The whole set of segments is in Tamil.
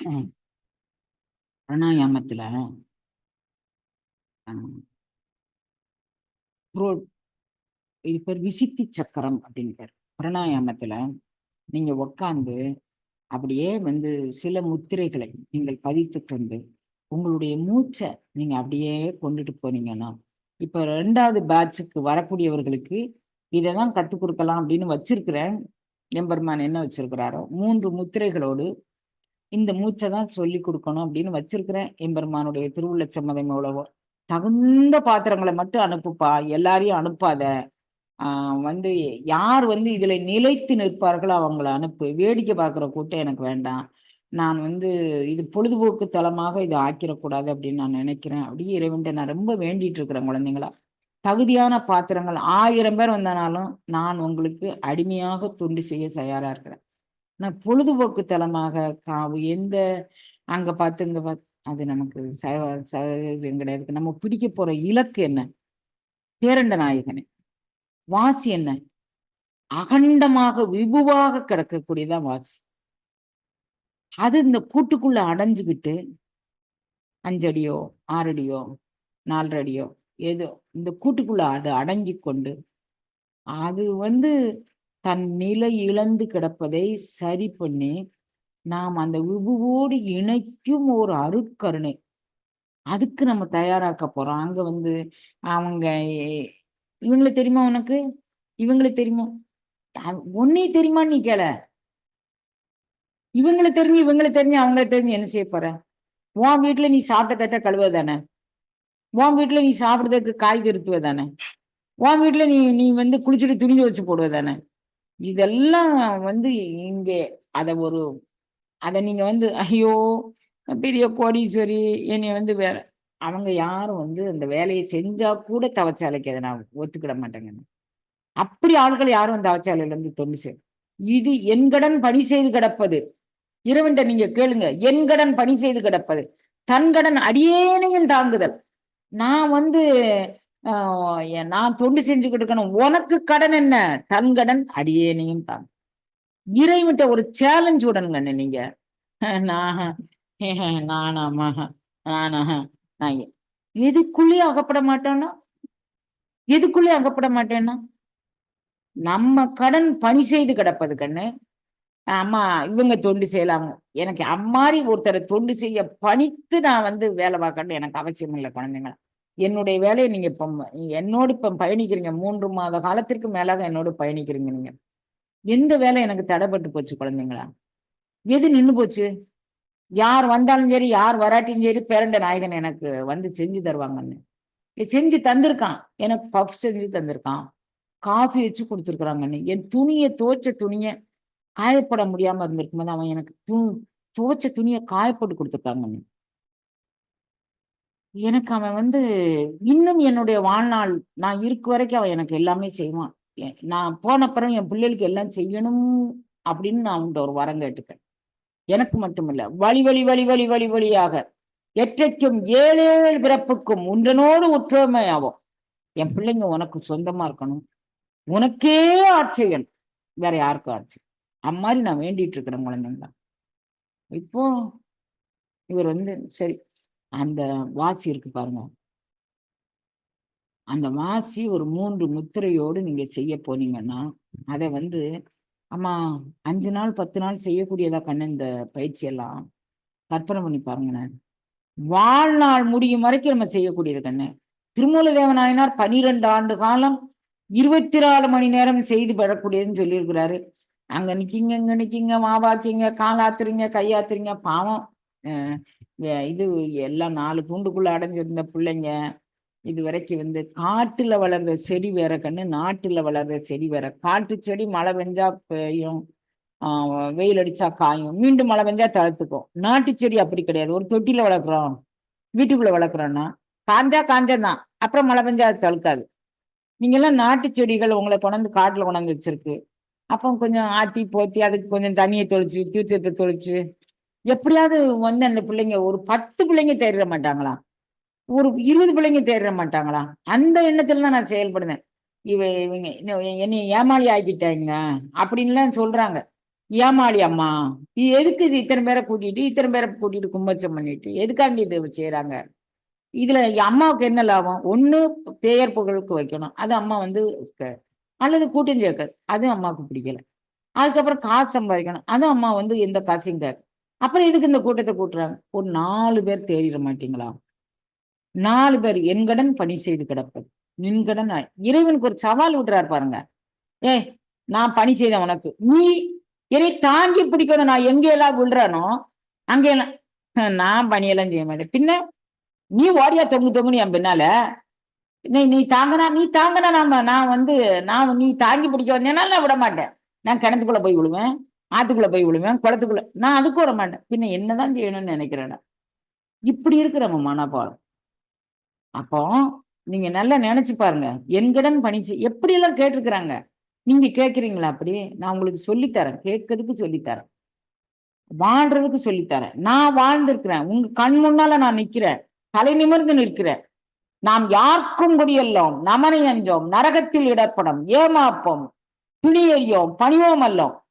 பிராணாயாமத்துல இது பேர் விசித்தி சக்கரம் அப்படின்னு பேர் பிராணாயாமத்துல நீங்க உட்காந்து அப்படியே வந்து சில முத்திரைகளை நீங்கள் பதித்து கொண்டு உங்களுடைய மூச்சை நீங்க அப்படியே கொண்டுட்டு போனீங்கன்னா இப்ப ரெண்டாவது பேட்சுக்கு வரக்கூடியவர்களுக்கு இதை தான் கற்றுக் கொடுக்கலாம் அப்படின்னு வச்சிருக்கிறேன். எம்பெருமான் என்ன வச்சிருக்கிறாரோ மூன்று முத்திரைகளோடு இந்த மூச்சை தான் சொல்லி கொடுக்கணும் அப்படின்னு வச்சிருக்கிறேன் எம்பெருமானுடைய திருவுள்ள சம்மதம் எவ்வளவோ தகுந்த பாத்திரங்களை மட்டும் அனுப்புப்பா எல்லாரையும் அனுப்பாத. ஆஹ் வந்து யார் வந்து இதுல நிலைத்து நிற்பார்களோ அவங்கள அனுப்பு. வேடிக்கை பார்க்குற கூட்டம் எனக்கு வேண்டாம். நான் வந்து இது பொழுதுபோக்கு தளமாக இதை ஆக்கிடக்கூடாது அப்படின்னு நான் நினைக்கிறேன். அப்படியே இறைவன்ட்ட நான் ரொம்ப வேண்டிட்டு இருக்கிறேன் குழந்தைங்களா. தகுதியான பாத்திரங்கள் ஆயிரம் பேர் வந்தனாலும் நான் உங்களுக்கு அடிமையாக தொண்டு செய்ய தயாரா இருக்கிறேன். நான் பொழுதுபோக்கு தலமாக காவு எந்த அங்க பார்த்து இங்க பார்த்து அது நமக்கு சகம் கிடையாது. நம்ம பிடிக்க போற இலக்கு என்ன? பேரண்ட நாயகனே. வாசி என்ன? அகண்டமாக விபுவாக கிடக்கக்கூடியதான் வாசி. அது இந்த கூட்டுக்குள்ள அடைஞ்சுக்கிட்டு அஞ்சடியோ ஆறடியோ நாலரடியோ ஏதோ இந்த கூட்டுக்குள்ள அது அடங்கி கொண்டு அது வந்து தன் நிலை இழந்து கிடப்பதை சரி பண்ணி நாம் அந்த விபுவோடு இணைக்கும் ஒரு அருட்கருணை. அதுக்கு நம்ம தயாராக்க போறோம். அங்க வந்து அவங்க இவங்களை தெரியுமா உனக்கு? இவங்களை தெரியுமா? உன்னே தெரியுமா நீ கேள? இவங்களை தெரிஞ்சு இவங்களை தெரிஞ்சு அவங்கள தெரிஞ்சு என்ன செய்ய போற? உன் வீட்டுல நீ சாப்பிட்ட தட்ட கழுவ தானே? உன் வீட்டுல நீ சாப்பிடுறதுக்கு காய் திருத்துவ தானே? உன் வீட்டுல நீ நீ வந்து குளிச்சுட்டு துணிஞ்சு வச்சு போடுவ தானே? இதெல்லாம் வந்து இங்கே அதை ஒரு அத நீங்க வந்து ஐயோ பெரிய கோடீஸ்வரி என்னை வந்து வேற அவங்க யாரும் வந்து அந்த வேலையை செஞ்சா கூட தவச்சாலைக்கு அதை நான் ஒத்துக்கிட மாட்டேங்கன்னு. அப்படி ஆட்கள் யாரும் தவச்சாலையில இருந்து தொண்டு செய்யும் இது என்கடன் பணி செய்து கிடப்பது. இறைவன்ட்ட நீங்க கேளுங்க என்கடன் பணி செய்து கிடப்பது. தன்கடன் அடியேனையும் தாங்குதல். நான் வந்து நான் தொண்டு செஞ்சு கொடுக்கணும். உனக்கு கடன் என்ன? தன்கடன் அடியேனையும் தான். இறைவன்ட்ட ஒரு சேலஞ்ச் விடணுங்க நீங்க. நான் நானாமா நானா நான் எதுக்குள்ளே அகப்பட மாட்டேன்னா? எதுக்குள்ளே அகப்பட மாட்டேன்னா? நம்ம கடன் பணி செய்து கிடப்பது கண்ணு அம்மா இவங்க தொண்டு செய்யலாம் எனக்கு அம்மாரி ஒருத்தரை தொண்டு செய்ய பணித்து நான் வந்து வேலை பார்க்கணும் எனக்கு அவசியம் இல்லை குழந்தைங்க என்னுடைய வேலையை நீங்க இப்ப என்னோடு இப்ப பயணிக்கிறீங்க மூன்று மாத காலத்திற்கு மேலாக என்னோடு பயணிக்கிறீங்க நீங்க. எந்த வேலை எனக்கு தடைப்பட்டு போச்சு குழந்தைங்களா? எது நின்று போச்சு? யார் வந்தாலும் சரி யார் வராட்டியும் சரி பேரண்ட நாயகன் எனக்கு வந்து செஞ்சு தருவாங்கன்னு. செஞ்சு தந்திருக்கான். எனக்கு பஃப் செஞ்சு தந்திருக்கான். காஃபி வச்சு கொடுத்துருக்குறாங்கன்னு. என் துணியை துவைச்ச துணியை காயப்பட முடியாம இருந்திருக்கும் போது அவன் எனக்கு து துவைச்ச துணியை காயப்பட்டு கொடுத்துருக்காங்கன்னு. எனக்கு அவன் வந்து இன்னும் என்னுடைய வாழ்நாள் நான் இருக்க வரைக்கும் அவன் எனக்கு எல்லாமே செய்வான். நான் போன அப்புறம் என் பிள்ளைகளுக்கு எல்லாம் செய்யணும் அப்படின்னு நான் அவன்கிட்ட ஒரு வரம் கேட்டுக்கேன் எனக்கு மட்டுமில்ல வழி வழி வழி வழி வழி வழியாக எற்றைக்கும் ஏழேழு பிறப்புக்கும் உன்றனோடு ஒற்றுமையாகும் என் பிள்ளைங்க உனக்கு சொந்தமா இருக்கணும். உனக்கே ஆட்சியன் வேற யாருக்கும் ஆட்சி அம்மாதிரி நான் வேண்டிட்டு இருக்கிறேன் குழந்தைங்களா. இப்போ இவர் வந்து சரி அந்த வாட்சி இருக்கு பாருங்க. அந்த வாட்சி ஒரு மூன்று முத்திரையோடு நீங்க செய்ய போனீங்கன்னா அதை வந்து ஆமா அஞ்சு நாள் பத்து நாள் செய்யக்கூடியதா கண்ணு இந்த பயிற்சி எல்லாம் கற்பனை பண்ணி பாருங்கண்ணே வாழ்நாள் முடியும் வரைக்கும் நம்ம செய்யக்கூடியது கண்ணு. திருமூல தேவநாயனார் பனிரெண்டு ஆண்டு காலம் இருபத்தி நாலு மணி நேரம் செய்து பெறக்கூடியதுன்னு சொல்லியிருக்கிறாரு. அங்க நிக்கிங்க இங்க நிக்கிங்க மாவாக்கிங்க காலாத்துறீங்க கையாத்துறீங்க பாவம். இது எல்லாம் நாலு கூண்டுக்குள்ள அடைஞ்சிருந்த பிள்ளைங்க. இது வரைக்கும் வந்து காட்டுல வளர்ற செடி வேற கண்ணு நாட்டுல வளர்ற செடி வேற. காட்டு செடி மழை பெஞ்சா பெய்யும். வெயில் அடிச்சா காயும். மீண்டும் மழை பெஞ்சா தளர்த்துக்கும். நாட்டு செடி அப்படி கிடையாது. ஒரு தொட்டில வளர்க்குறோம். வீட்டுக்குள்ள வளர்க்குறோம்னா காஞ்சா காஞ்சந்தான் அப்புறம் மழை பெஞ்சா அது தழுக்காது நீங்கெல்லாம் நாட்டு செடிகள் உங்களை கொண்டாந்து காட்டுல கொண்டாந்து வச்சிருக்கு. அப்போ கொஞ்சம் ஆட்டி போத்தி அதுக்கு கொஞ்சம் தண்ணியை தொளிச்சு தீர்த்தத்தை தொளிச்சு எப்படியாவது வந்து அந்த பிள்ளைங்க ஒரு பத்து பிள்ளைங்க தேடிட மாட்டாங்களா? ஒரு இருபது பிள்ளைங்க தேடிட மாட்டாங்களா? அந்த எண்ணத்துல தான் நான் செயல்படுனேன் இவ இவங்க என்னை ஏமாளி ஆக்கிட்டாங்க அப்படின்லாம் சொல்றாங்க. ஏமாளி அம்மா எதுக்கு இது இத்தனை பேரை கூட்டிட்டு இத்தனை பேரை கூட்டிட்டு கும்பச்சம் பண்ணிட்டு எதுக்காண்டி இது செய்யறாங்க இதுல அம்மாவுக்கு என்ன லாபம்? ஒண்ணு பெயர் புகழுக்கு வைக்கணும். அது அம்மா வந்து அல்லது கூட்டம் சேர்க்க அதுவும் அம்மாவுக்கு பிடிக்கல. அதுக்கப்புறம் காசு சம்பாதிக்கணும். அதுவும் அம்மா வந்து எந்த காசையும் கேட்க அப்புறம் எதுக்கு இந்த கூட்டத்தை கூட்டுறாங்க? ஒரு நாலு பேர் தேடிட மாட்டீங்களா? நாலு பேர் என்கடன் பணி செய்து கிடப்பது நின்கடன் இறைவனுக்கு ஒரு சவால் விடுறாரு பாருங்க. ஏ நான் பணி செய்தேன் உனக்கு. நீ என்னை தாங்கி பிடிக்கணும். நான் எங்க எல்லாம் விழுறானோ அங்கே எல்லாம் நான் பணியெல்லாம் செய்ய மாட்டேன். பின்ன நீ ஓடியா தொங்கு தொங்குன்னு என் பின்னால? நீ நீ தாங்கினா நீ தாங்கினா நாம நான் வந்து நான் நீ தாங்கி பிடிக்க வந்தேனால நான் விட மாட்டேன். நான் கிணத்துக்குள்ள போய் விழுவேன். ஆத்துக்குள்ள போய் விழுவேன் குளத்துக்குள்ள நான் அதுக்கு வர மாட்டேன். பின்ன என்னதான் செய்யணும்னு நினைக்கிறேன் இப்படி இருக்கிறவங்க மனப்பாடம். அப்போ நீங்க நல்லா நினைச்சு பாருங்க. என்கிடன் பணிச்சு எப்படி எல்லாம் கேட்டிருக்கிறாங்க? நீங்க கேட்குறீங்களா அப்படி? நான் உங்களுக்கு சொல்லித்தரேன். கேட்கறதுக்கு சொல்லித்தரேன். வாழ்றதுக்கு சொல்லித்தரேன். நான் வாழ்ந்திருக்கிறேன். உங்க கண் முன்னால நான் நிக்கிறேன். தலை நிமிர்ந்து நிற்கிறேன். நாம் யாருக்கும் குடியல்லோம். நமனை அஞ்சோம். நரகத்தில் இடப்படும். ஏமாப்போம். துணியறியோம் பணிவோம் அல்லோம்.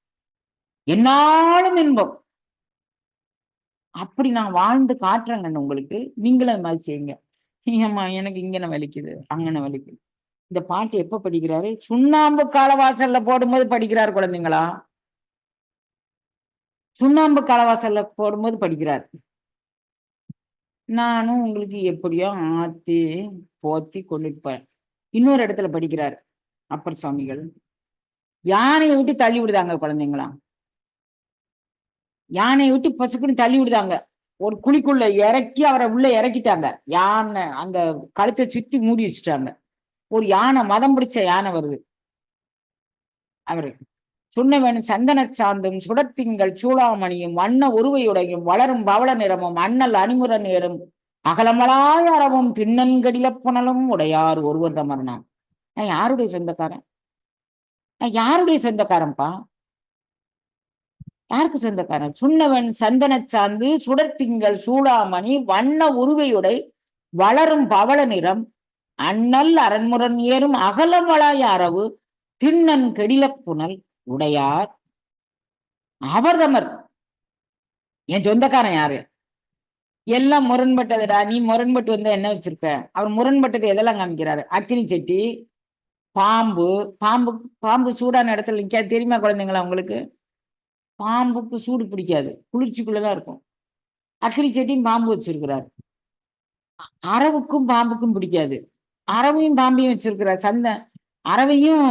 என்னாலும் இன்பம். அப்படி நான் வாழ்ந்து காட்டுறேங்க உங்களுக்கு. நீங்களும் அது மாதிரி செய்யுங்க. ஏம்மா எனக்கு இங்கன வலிக்குது அங்கன வலிக்குது. இந்த பாட்டு எப்ப படிக்கிறாரு? சுண்ணாம்பு காலவாசல்ல போடும்போது படிக்கிறார் குழந்தைங்களா? சுண்ணாம்பு காலவாசல்ல போடும்போது படிக்கிறார். நானும் உங்களுக்கு எப்படியோ ஆத்தி போத்தி கொண்டுட்டு இன்னொரு இடத்துல படிக்கிறார். அப்பர் சுவாமிகள். யானையை விட்டு தள்ளி விடுதாங்க குழந்தைங்களா? யானையை விட்டு பசுக்குன்னு தள்ளி விடுதாங்க. ஒரு குழிக்குள்ள இறக்கி அவரை உள்ள இறக்கிட்டாங்க. யானை அந்த கழுத்தை சுத்தி மூடி வச்சுட்டாங்க. ஒரு யானை மதம் பிடிச்ச யானை வருது. அவரு சுண்ணவன் சந்தன சாந்தும் சுடத்திங்கள் சூடாமணியும் வண்ண உருவையுடையும் வளரும் பவள நிறமும் அண்ணல் அணிமுற நேரும் அகலமலாய அறவும் திண்ணன்கடில புனலும் உடையார் ஒருவர் தமர்னான் நான் யாருடைய சொந்தக்காரன்? நான் யாருடைய சொந்தக்காரன்ப்பா யாருக்கு சொந்தக்காரன். சுண்ணவன் சந்தன சாந்து சுடர்த்திங்கள் சூடாமணி வண்ண உருவையுடை வளரும் பவள நிறம் அண்ணல் அரண்முரன் ஏறும் அகலமலாய் அரவு திண்ணன் கெடிலப் புனல் உடையார். அவர்தமர். என் சொந்தக்காரன் யாரு? எல்லாம் முரண்பட்டதுடா. நீ முரண்பட்டு வந்தா என்ன வச்சிருக்க? அவர் முரண்பட்டது எதெல்லாம் காமிக்கிறாரு? அக்கினி செட்டி பாம்பு பாம்பு பாம்பு சூடான இடத்துல நிக்க. தெரியுமா குழந்தைங்களா உங்களுக்கு? பாம்புக்கு சூடு பிடிக்காது. குளிர்ச்சிக்குள்ளதான் இருக்கும். அக்கினி செட்டியும் பாம்பு வச்சிருக்கிறார். அரவுக்கும் பாம்புக்கும் பிடிக்காது. அரவையும் பாம்பையும் வச்சிருக்கிறார். சந்த அரவையும்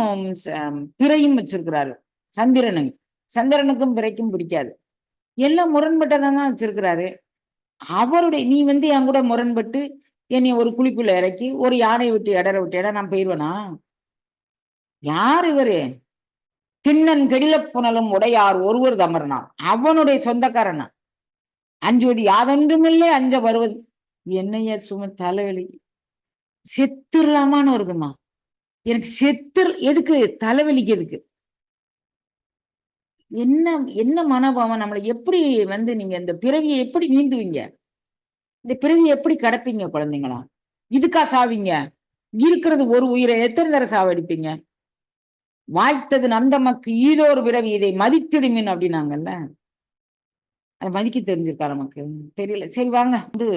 பிறையும் வச்சிருக்கிறாரு. சந்திரனுக்கு சந்திரனுக்கும் பிறைக்கும் பிடிக்காது. எல்லாம் முரண்பட்டதான் தான் வச்சிருக்கிறாரு. அவருடைய நீ வந்து என் கூட முரண்பட்டு என்னை ஒரு குழிக்குள்ள இறக்கி ஒரு யானை விட்டு இடற விட்டு இடம் நான் போயிடுவேனா யார் இவரு? திண்ணன் கெடில புனலும் உடையார் ஒருவர் தமர்னார். அவனுடைய சொந்தக்காரனா அஞ்சுவது யாதொன்றுமில்லை அஞ்ச வருவது என்னைய சும்மா தலைவலி. செத்துடலாமான்னு வருதுமா எனக்கு செத்து எதுக்கு? தலைவலிக்கு எதுக்கு? என்ன என்ன மனோபாவம்? நம்மளை எப்படி வந்து நீங்க இந்த பிறவியை எப்படி நீந்துவீங்க? இந்த பிறவியை எப்படி கடப்பீங்க குழந்தைங்களா? இதுக்கா சாவீங்க? இருக்கிறது ஒரு உயிரை எத்தனை தர சாவடிப்பீங்க? வாய்த்தது நந்தமக்கு ஈதோர் பிறவி இதை மதித்திடுமின் அப்படின்னாங்கல்ல? அதை மதிக்க தெரிஞ்சிருக்கா நமக்கு? தெரியல. சரி வாங்க. வந்து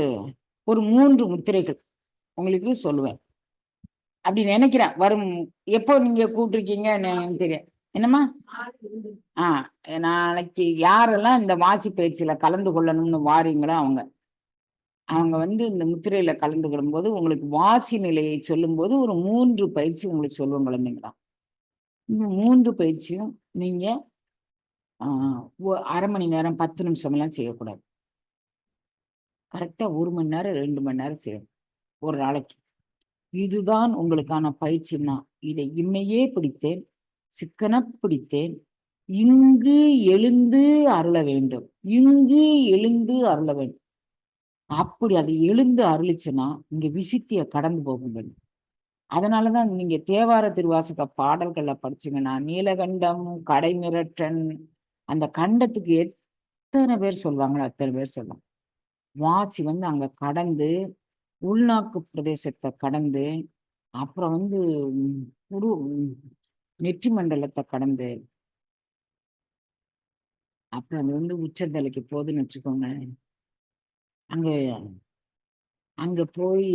ஒரு மூன்று முத்திரைகள் உங்களுக்கு சொல்லுவேன். அப்படி நினைக்கிறேன். வரும். எப்போ நீங்க கூப்பிட்டுருக்கீங்க எனக்கு தெரியும் என்னம்மா? ஆ நாளைக்கு யாரெல்லாம் இந்த வாசி பயிற்சியில கலந்து கொள்ளணும்னு வாரீங்களோ அவங்க. அவங்க வந்து இந்த முத்திரையில கலந்து கொள்ளும் போது உங்களுக்கு வாசி நிலையை சொல்லும்போது ஒரு மூன்று பயிற்சி உங்களுக்கு சொல்லுவோம் குழந்தைங்களாம் இந்த மூன்று பயிற்சியும் நீங்க ஆஹ் ஒ- அரை மணி நேரம் பத்து நிமிஷம் எல்லாம் செய்யக்கூடாது. கரெக்டா ஒரு மணி நேரம் ரெண்டு மணி நேரம் செய்யணும். ஒரு நாளைக்கு. இதுதான் உங்களுக்கான பயிற்சின்னா இதை இம்மையே பிடித்தேன் சிக்கன பிடித்தேன். இங்கு எழுந்து அருள வேண்டும். இங்கு எழுந்து அருள வேண்டும். அப்படி அது எழுந்து அருளிச்சுன்னா இங்க விசித்திய கடந்து போக வேண்டும் அதனாலதான் நீங்க தேவார திருவாசக பாடல்களை படிச்சீங்கன்னா நீலகண்டம் கடைமிரட்டன் அந்த கண்டத்துக்கு எத்தனை பேர் சொல்லுவாங்களோ அத்தனை பேர் சொல்லுவாங்க வாசி வந்து அங்க கடந்து உள்நாக்கு பிரதேசத்தை கடந்து அப்புறம் வந்து குரு நெற்றி மண்டலத்தை கடந்து அப்புறம் அது வந்து உச்சந்தலைக்கு போகுதுன்னு வச்சுக்கோங்க. அங்க அங்க போய்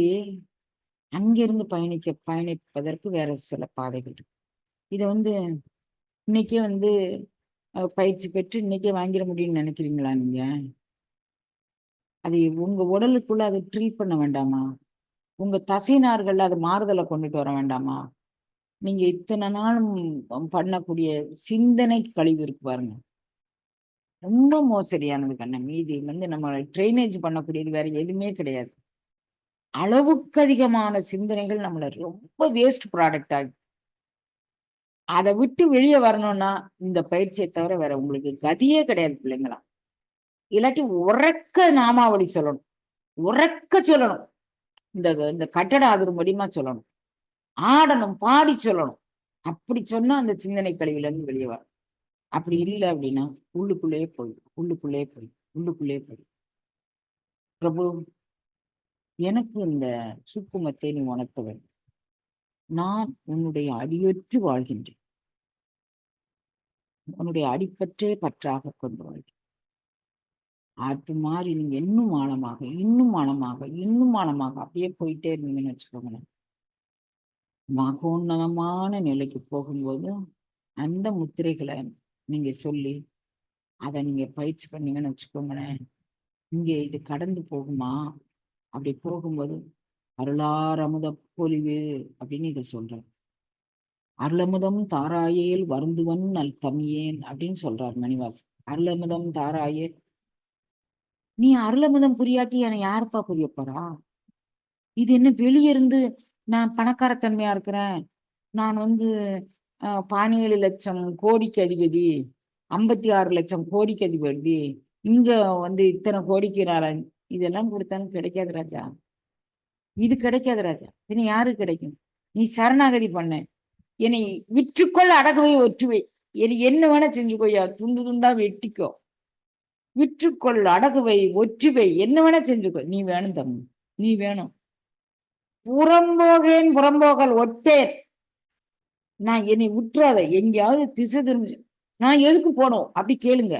அங்கிருந்து பயணிக்க பயணிப்பதற்கு வேற சில பாதைகள் இருக்கு. இதை வந்து இன்னைக்கே வந்து பயிற்சி பெற்று இன்னைக்கே வாங்கிட முடியும்னு நினைக்கிறீங்களா நீங்க? அது உங்க உடலுக்குள்ள அதை ட்ரீட் பண்ண வேண்டாமா? உங்க தசைனார்கள் அது மாறுதலை கொண்டுட்டு வர வேண்டாமா? நீங்க இத்தனை நாளும் பண்ணக்கூடிய சிந்தனை கழிவு இருக்கு பாருங்க. ரொம்ப மோசடியானது கண்ண. மீதி வந்து நம்ம ட்ரைனேஜ் பண்ணக்கூடியது வேற எதுவுமே கிடையாது. அளவுக்கு அதிகமான சிந்தனைகள் நம்மள ரொம்ப வேஸ்ட் ப்ராடக்ட் ஆகுது அதை விட்டு வெளியே வரணும்னா இந்த பயிற்சியை தவிர வேற உங்களுக்கு கதியே கிடையாது பிள்ளைங்களா. இல்லாட்டி உறக்க நாமாவளி சொல்லணும். உறக்க சொல்லணும். இந்த இந்த கட்டட அதிரும் மூலியமா சொல்லணும். ஆடணும் பாடி சொல்லணும். அப்படி சொன்னா அந்த சிந்தனை கழிவுல இருந்து வெளியே வரும். அப்படி இல்லை அப்படின்னா உள்ளுக்குள்ளேயே போயிடும். உள்ளுக்குள்ளேயே போயிடும். உள்ளுக்குள்ளேயே போயிடும். பிரபு எனக்கு இந்த சுக்குமத்தை நீ உணர்த்த வேண்டும். நான் உன்னுடைய அடியொற்று வாழ்கின்றேன். உன்னுடைய அடிப்பற்றே பற்றாக கொண்டு வாழ்கிறேன். அது மாதிரி நீங்க இன்னும் ஆழமாக இன்னும் ஆழமாக இன்னும் ஆழமாக அப்படியே போயிட்டே இருந்தீங்கன்னு வச்சுக்கோங்களேன். மகோன்னதமான நிலைக்கு போகும்போது அந்த முத்திரைகளை நீங்க சொல்லி அதை நீங்க பயிற்சி பண்ணீங்கன்னு வச்சுக்கோங்களேன். இங்கே இது கடந்து போகுமா? அப்படி போகும்போது அருளார் அமுத பொலிவு அப்படின்னு இதை சொல்றார். அருளமுதம் தாராயேல் வருந்துவன் நல் தமியேன் அப்படின்னு சொல்றார் மணிவாஸ் அருளமுதம் தாராயே. நீ அருளமுதம் புரியாட்டி என யாருப்பா புரிய போறா? இது என்ன வெளிய இருந்து நான் பணக்காரத்தன்மையா இருக்கிறேன். நான் வந்து ஆஹ், பதினேழு லட்சம் கோடிக்கு அதிபதி. ஐம்பத்தி ஆறு லட்சம் கோடிக்கு அதிபதி. இங்க வந்து இத்தனை கோடிக்கு நான் இதெல்லாம் கொடுத்தாலும் கிடைக்காது ராஜா. இது கிடைக்காது ராஜா. பின்ன யாருக்கு கிடைக்கும்? நீ சரணாகதி பண்ண. என்னை விற்றுக்கொள் அடகுவை ஒற்றுவை. என்னை என்ன வேணா செஞ்சுக்கோயா துண்டு துண்டா வெட்டிக்கோ. விற்றுக்கொள் அடகுவை ஒற்றுவை. என்ன வேணா செஞ்சுக்கோ நீ வேணும் தம்பி. நீ வேணும். புறம்போகேன் புறம்போகல் ஒட்டேன் நான் என்னை விட்டுறாத எங்கேயாவது திசை திரும்பி. நான் எதுக்கு போனோம்? அப்படி கேளுங்க.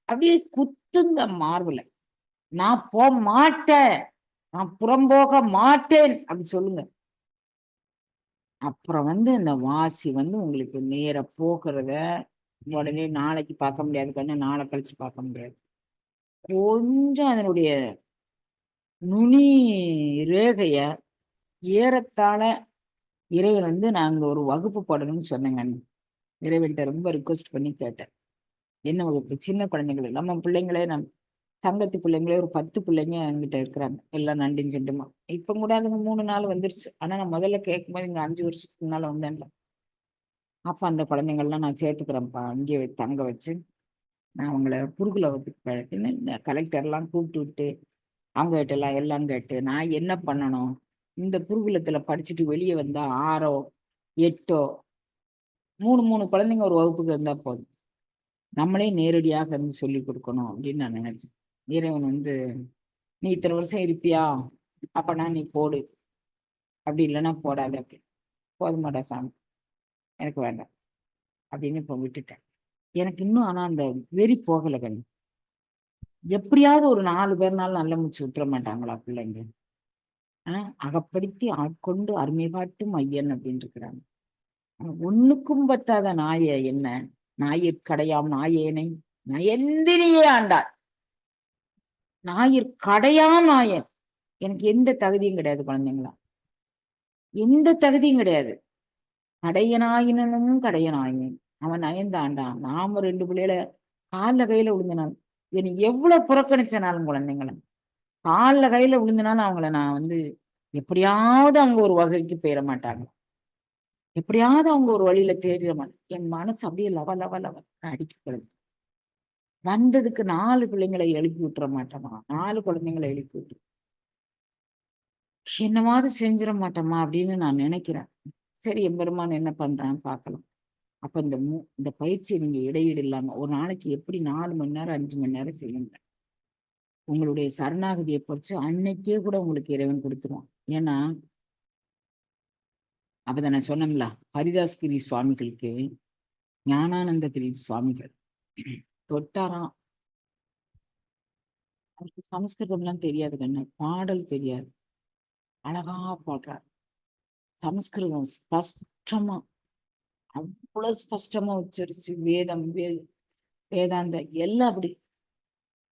அப்படியே குத்துங்க மார்பில். நான் போக மாட்டேன். நான் புறம்போக மாட்டேன். அப்படி சொல்லுங்க. அப்புறம் வந்து இந்த வாசி வந்து உங்களுக்கு நேர போகிறத உடனே நாளைக்கு பார்க்க முடியாது. கண்ணு நாளை கழிச்சு பார்க்க முடியாது. கொஞ்சம் அதனுடைய நுனி ரேகைய ஏறத்தாழ இறைவன் வந்து நாங்க ஒரு வகுப்பு போடணும்னு சொன்னேங்க இறைவன்கிட்ட ரொம்ப ரிக்வஸ்ட் பண்ணி கேட்டேன். என்ன வகுப்பு? சின்ன குழந்தைகள் நம்ம பிள்ளைங்களே நம்ம தங்கத்து பிள்ளைங்களே ஒரு பத்து பிள்ளைங்க என்கிட்ட இருக்கிறாங்க. எல்லாம் நண்டின் செண்டுமா இப்போ கூட அதுங்க மூணு நாள் வந்துருச்சு. ஆனால் நான் முதல்ல கேட்கும்போது இங்கே அஞ்சு வருஷத்துக்கு முன்னால வந்தேன்ல. அப்போ அந்த குழந்தைங்கள்லாம் நான் சேர்த்துக்கிறேன்ப்பா. அங்கேயே தங்க வச்சு நான் அவங்கள குறுகுல வகுப்புன்னு இந்த கலெக்டர்லாம் கூப்பிட்டு விட்டு அவங்ககிட்ட எல்லாம் எல்லாம் கேட்டு நான் என்ன பண்ணணும்? இந்த குருகுலத்துல படிச்சுட்டு வெளியே வந்தா ஆறோ எட்டோ மூணு மூணு குழந்தைங்க ஒரு வகுப்புக்கு இருந்தா போதும். நம்மளே நேரடியாக இருந்து சொல்லி கொடுக்கணும் அப்படின்னு நான் நினைச்சேன். இறைவன் வந்து நீ இத்தனை வருஷம் இருப்பியா? அப்பனா நீ போடு. அப்படி இல்லைன்னா போடாது அப்படி. போதுமாடா சாமி. எனக்கு வேண்டாம். அப்படின்னு இப்போ விட்டுட்டேன். எனக்கு இன்னும் ஆனா அந்த வெறி போகலை கண்ணு. எப்படியாவது ஒரு நாலு பேர்னாலும் நல்ல மூச்சு விட்டுற மாட்டாங்களா பிள்ளைங்க? ஆஹ் அகப்படுத்தி ஆட்கொண்டு அருமை காட்டும் ஐயன் அப்படின்னு இருக்கிறாங்க. ஒண்ணுக்கும் பத்தாத நாய என்ன? நாயிற்கடையாம் நாயேனை. நயந்தினியே ஆண்டாள். நாயர் கடையா நாயர் எனக்கு எந்த தகுதியும் கிடையாது குழந்தைங்களா? எந்த தகுதியும் கிடையாது. கடையனாயினும் கடையனாயினேன். அவன் நயந்தாண்டான் நாம ரெண்டு பிள்ளையில காலில் கையில விழுந்தனாலும் என்னை எவ்வளவு புறக்கணிச்சனாலும் குழந்தைங்களை? காலில் கையில விழுந்தனாலும் அவங்கள நான் வந்து எப்படியாவது அவங்க ஒரு வகைக்கு போயிட மாட்டாங்க. எப்படியாவது அவங்க ஒரு வழியில தேடிட மாட்டாங்க என் மனசு அப்படியே லவ லவ லவ அடிக்கிறது வந்ததுக்கு நாலு பிள்ளைங்களை எழுப்பி விட்டுற மாட்டோமா நாலு குழந்தைங்களை எழுப்பி விட்டு. என்னவாவது செஞ்சிட மாட்டோமா அப்படின்னு நான் நினைக்கிறேன். சரி எம்பெருமான் என்ன பண்றான்னு பார்க்கலாம். அப்ப இந்த மூ இந்த பயிற்சியை நீங்க இடையீடு இல்லாம ஒரு நாளைக்கு எப்படி நாலு மணி நேரம் அஞ்சு மணி நேரம் செய்யுங்க? உங்களுடைய சரணாகதியை பொறுத்து அன்னைக்கே கூட உங்களுக்கு இறைவன் கொடுத்துருவான். ஏன்னா அப்பதான் நான் சொன்னேன்ல ஹரிதாஸ்கிரி சுவாமிகளுக்கு ஞானானந்தகிரி சுவாமிகள். தொட்டாராம். அவருக்கு சமஸ்கிருதம்லாம் தெரியாது கண்ணு. பாடல் தெரியாது. அழகா பாடுறார். சமஸ்கிருதம் ஸ்பஷ்டமா அவ்வளவு ஸ்பஷ்டமா உச்சரிச்சு வேதம் வே வேதாந்த எல்லாம் அப்படி.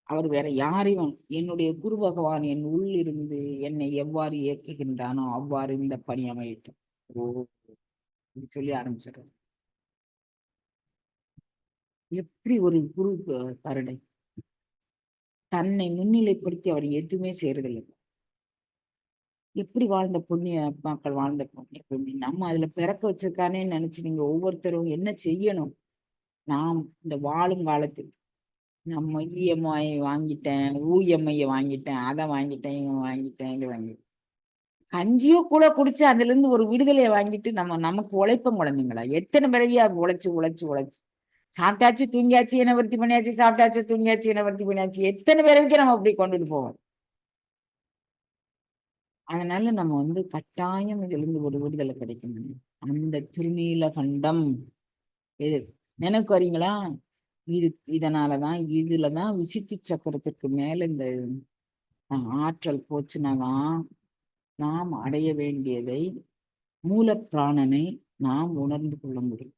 அவர் வேற யாரையும் என்னுடைய குரு பகவான் என் உள் இருந்து என்னை எவ்வாறு இயக்குகின்றானோ அவ்வாறு இந்த பணி அமையட்டும். ஓ சொல்லி ஆரம்பிச்சிடுறேன் எப்படி ஒரு குரு கருணை? தன்னை முன்னிலைப்படுத்தி அவர் எதுவுமே செய்யறதில்லை எப்படி வாழ்ந்த புண்ணிய மக்கள் வாழ்ந்த புண்ணிய புண்ணிய நம்ம அதுல பிறக்க வச்சிருக்கானே நினைச்சு நீங்க ஒவ்வொருத்தரும் என்ன செய்யணும்? நாம் இந்த வாழும் காலத்தில் நம்ம இஎம்ஐ வாங்கிட்டேன் ஊஎம்ஐயை வாங்கிட்டேன் அதை வாங்கிட்டேன் இவன் வாங்கிட்டேன் இதை வாங்கிட்டேன். அஞ்சியோ கூட குடிச்சு அதுல இருந்து ஒரு விடுதலையை வாங்கிட்டு நம்ம நமக்கு உழைப்போம் குழந்தைங்களா? எத்தனை பிறவியா உழைச்சு உழைச்சு உழைச்சு? சாப்பிட்டாச்சு தூங்கியாச்சு இனவர்த்தி பண்ணியாச்சு சாப்பிட்டாச்சு தூங்கியாச்சு இனவர்த்தி பண்ணியாச்சு. எத்தனை பேருக்கு நம்ம அப்படி கொண்டுட்டு போவோம். அதனால நம்ம வந்து கட்டாயம் இதிலிருந்து ஒரு விடுதலை கிடைக்கும் அந்த திருநீல கண்டம் இது நினைக்கு வரீங்களா? இது இதனாலதான் இதுலதான் விசித்தி சக்கரத்துக்கு மேல இந்த ஆற்றல் போச்சுனாதான் நாம் அடைய வேண்டியதை மூலப்பிராணனை நாம் உணர்ந்து கொள்ள முடியும்.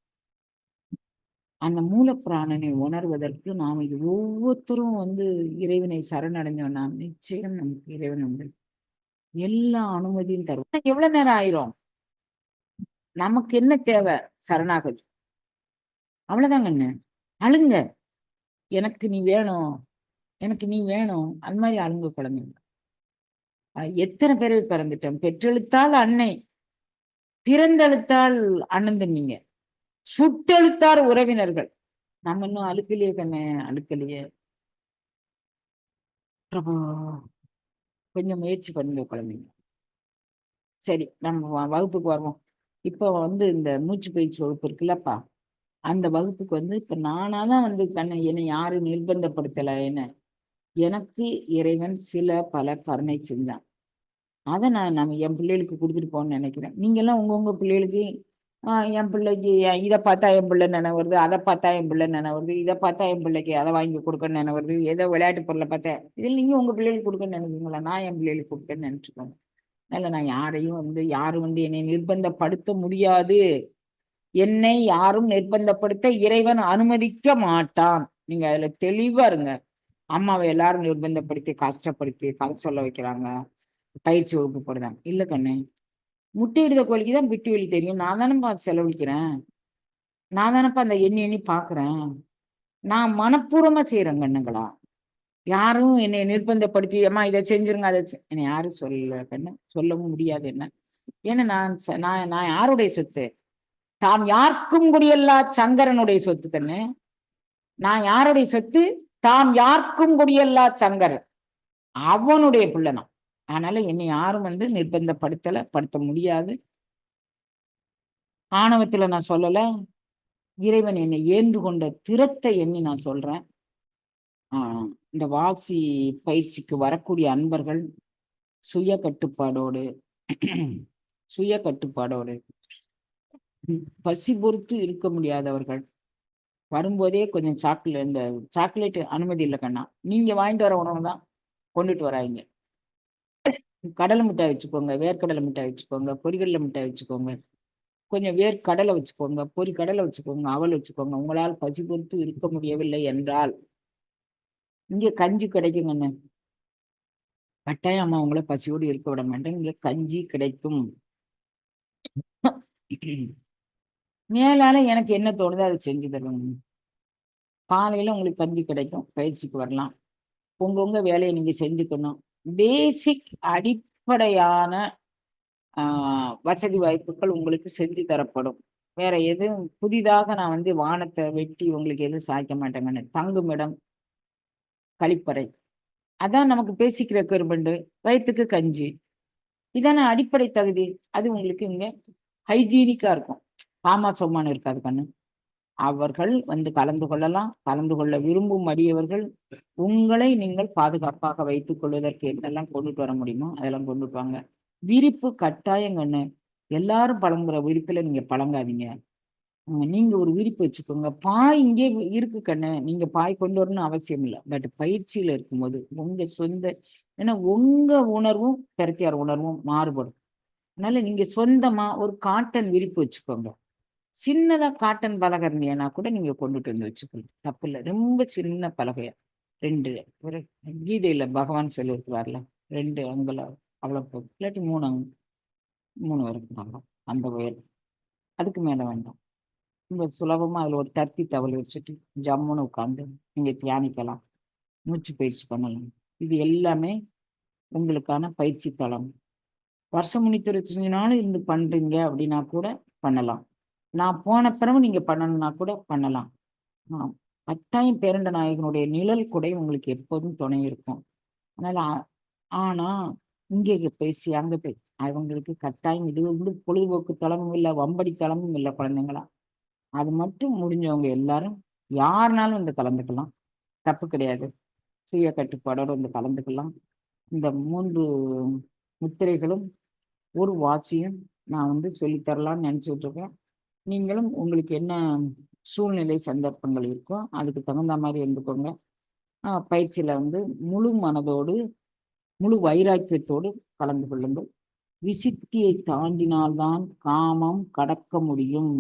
அந்த மூலப்பிராணனை உணர்வதற்கு நாம் இது ஒவ்வொருத்தரும் வந்து இறைவனை சரணடைஞ்சோம்னா நிச்சயம் நமக்கு இறைவன் உண்டு. எல்லா அனுமதியும் தரும் எவ்வளவு நேரம் ஆயிரும்? நமக்கு என்ன தேவை? சரணாகதி. அவ்வளவுதாங்க என்ன அழுங்க. எனக்கு நீ வேணும். எனக்கு நீ வேணும். அந்த மாதிரி அழுங்க குழந்தைங்க. எத்தனை பேரை பிறந்துட்டோம்? பெற்றெழுத்தால் அன்னை பிறந்தெழுத்தால் அண்ணன் தம்பிங்க. சுட்டெழுத்தார் உறவினர்கள். நம்ம இன்னும் அழுக்கலையே கண்ணே அழுக்கலையே. பிரபு கொஞ்சம் முயற்சி பண்ணுங்க குழந்தைங்க. சரி நம்ம வகுப்புக்கு வருவோம். இப்போ வந்து இந்த மூச்சு பயிற்சி வகுப்பு இருக்குல்லப்பா. அந்த வகுப்புக்கு வந்து இப்ப நானா தான் வந்து கண்ணை என்னை யாரும் நிர்பந்தப்படுத்தலை என்ன? எனக்கு இறைவன் சில பல கருணை செஞ்சான். அதை நான் நம்ம என் பிள்ளைகளுக்கு கொடுத்துட்டு போகணும்னு நினைக்கிறேன். நீங்கெல்லாம் உங்க உங்க பிள்ளைகளுக்கு என் பிள்ளைக்கு இதை பார்த்தா என் பிள்ளை நினைவுறது அதை பார்த்தா என் பிள்ளை நினைவுறது இதை பார்த்தா என் பிள்ளைக்கு அதை வாங்கி கொடுக்கணும்னு வருது ஏதோ விளையாட்டு பொருளை பார்த்தேன். இதில் நீங்கள் உங்கள் பிள்ளைகளுக்கு கொடுக்க நினைக்கிறீங்களா? நான் என் பிள்ளைகளுக்கு கொடுக்கன்னு நினச்சிக்கோங்க. அதனால் நான் யாரையும் வந்து யாரும் வந்து என்னை நிர்பந்தப்படுத்த முடியாது. என்னை யாரும் நிர்பந்தப்படுத்த இறைவன் அனுமதிக்க மாட்டான். நீங்க அதுல தெளிவா இருங்க. அம்மாவை எல்லாரும் நிர்பந்தப்படுத்தி கஷ்டப்படுத்தி கதை சொல்ல வைக்கிறாங்க. பயிற்சி வகுப்பு போடுறாங்க. இல்ல கண்ணு. முட்டு விடுத கோழிக்கு தான் விட்டு வெளி தெரியும். நான் தானேப்பா செலவழிக்கிறேன்? நான் தானேப்பா அந்த எண்ணி எண்ணி பாக்குறேன்? நான் மனப்பூர்வமா செய்யறேன் கண்ணுங்களா. யாரும் என்னை நிர்பந்தப்படுத்தி அம்மா இதை செஞ்சிருங்க அதை என்னை யாரும் சொல்ல கண்ணு. சொல்லவும் முடியாது என்ன. ஏன்னா நான் நான் நான் யாருடைய சொத்து? தாம் யாருக்கும் குடியல்லா சங்கரனுடைய சொத்து கண்ணு. நான் யாருடைய சொத்து? தாம் யாருக்கும் குடியல்லா சங்கரன். அவனுடைய பிள்ளைனா அதனால என்னை யாரும் வந்து நிர்பந்தப்படுத்தல படுத்த முடியாது. ஆணவத்துல நான் சொல்லல. இறைவன் என்னை ஏந்து கொண்ட திறத்தை எண்ணி நான் சொல்றேன். ஆஹ் இந்த வாசி பயிற்சிக்கு வரக்கூடிய அன்பர்கள் சுய கட்டுப்பாடோடு சுய கட்டுப்பாடோடு பசி பொறுத்து இருக்க முடியாதவர்கள் வரும்போதே கொஞ்சம் சாக்லேட் இந்த சாக்லேட் அனுமதி இல்லை கண்ணா. நீங்க வாங்கிட்டு வர உணவு தான் கொண்டுட்டு வராங்க கடலை மிட்டாய் வச்சுக்கோங்க வேர்க்கடலை மிட்டாய் வச்சுக்கோங்க பொறிகடலை மிட்டாய் வச்சுக்கோங்க. கொஞ்சம் வேர்க்கடலை வச்சுக்கோங்க பொறி கடலை வச்சுக்கோங்க அவள் வச்சுக்கோங்க. உங்களால் பசி பொறுத்து இருக்க முடியவில்லை என்றால். இங்க கஞ்சி கிடைக்குங்கண்ணே. கட்டாயம் அம்மா உங்களை பசியோடு இருக்க விட மாட்டேன். இங்க கஞ்சி கிடைக்கும். மேலால எனக்கு என்ன தோணுதோ அதை செஞ்சு தருவாங்க காலையில உங்களுக்கு கஞ்சி கிடைக்கும் பயிற்சிக்கு வரலாம். உங்க உங்க வேலையை நீங்க செஞ்சுக்கணும். பேசிக் அடிப்படையான வசதி வாய்ப்புகள் உங்களுக்கு செஞ்சு தரப்படும். வேற எதுவும் புதிதாக நான் வந்து வானத்தை வெட்டி உங்களுக்கு எதுவும் சாய்க்க மாட்டேங்கன்னு தங்குமிடம் கழிப்பறை. அதான் நமக்கு பேசிக்கிற கரும்பண்டு வயிற்றுக்கு கஞ்சி. இதான அடிப்படை தகுதி. அது உங்களுக்கு இங்க ஹைஜீனிக்கா இருக்கும். ஆமா சோமானம் இருக்காது கண்ணு. அவர்கள் வந்து கலந்து கொள்ளலாம் கலந்து கொள்ள விரும்பும் அடியவர்கள் உங்களை நீங்கள் பாதுகாப்பாக வைத்துக் கொள்வதற்கு என்னெல்லாம் கொண்டுட்டு வர முடியுமோ அதெல்லாம் கொண்டுட்டு வாங்க விரிப்பு கட்டாயம் கண்ணு எல்லாரும் பழங்குற விரிப்புல நீங்க பழங்காதீங்க நீங்க ஒரு விரிப்பு வச்சுக்கோங்க. பாய் இங்கே இருக்கு கண்ணு. நீங்க பாய் கொண்டு வரணும்னு அவசியம் இல்ல. பட் பயிற்சியில இருக்கும்போது, உங்க சொந்த ஏன்னா உங்க உணர்வும், பிரத்தியார் உணர்வும் மாறுபடும். அதனால நீங்க சொந்தமா ஒரு காட்டன் விரிப்பு வச்சுக்கோங்க. சின்னதா காட்டன் பலகை கூட நீங்க கொண்டுட்டு வந்து வச்சுக்கலாம். இல்லை ரொம்ப சின்ன பலகையா ரெண்டு ஒரு கீதையில பகவான் சொல்லியிருக்கிறார்ல. ரெண்டு அங்குல அவ்வளோ போதும். இல்லாட்டி மூணு அங் மூணு வரைக்கும் நல்லா அந்த உயரம். அதுக்கு மேல வேண்டாம். ரொம்ப சுலபமா அதுல ஒரு டர்க்கி தவள் வச்சுட்டு, ஜம்முன்னு உட்காந்து நீங்க தியானிக்கலாம். மூச்சு பயிற்சி பண்ணலாம். இது எல்லாமே உங்களுக்கான பயிற்சி தளம். வருஷம் முனித்துறை செஞ்சினாலும் இருந்து பண்றீங்க அப்படின்னா கூட பண்ணலாம். நான் போன பிறகு நீங்க பண்ணணும்னா கூட பண்ணலாம். ஆ கட்டாயம் பேரண்ட நாயகனுடைய நிழல் கூட உங்களுக்கு எப்போதும் துணை இருக்கும். அதனால ஆனா, இங்க பேசி, அங்க போய் அவங்களுக்கு கட்டாயம் இது வந்து பொழுதுபோக்கு தளமும் இல்லை வம்படி தளமும் இல்லை குழந்தைங்களா. அது மட்டும் முடிஞ்சவங்க எல்லாரும் யாருனாலும் வந்து கலந்துக்கலாம். தப்பு கிடையாது. சுய கட்டுப்பாடோடு வந்து கலந்துக்கலாம். இந்த மூன்று முத்திரைகளும், ஒரு வாட்சியும் நான் வந்து சொல்லித்தரலாம்னு தரலாம்னு இருக்கேன். நீங்களும் உங்களுக்கு என்ன சூழ்நிலை, சந்தர்ப்பங்கள் இருக்கோ, அதுக்கு தகுந்த மாதிரி இருந்துக்கோங்க. பயிற்சியில் வந்து முழு மனதோடு, முழு வைராக்கியத்தோடு கலந்து கொள்ளுங்கள். விசித்தியை தாண்டினால் தான் காமம் கடக்க முடியும்.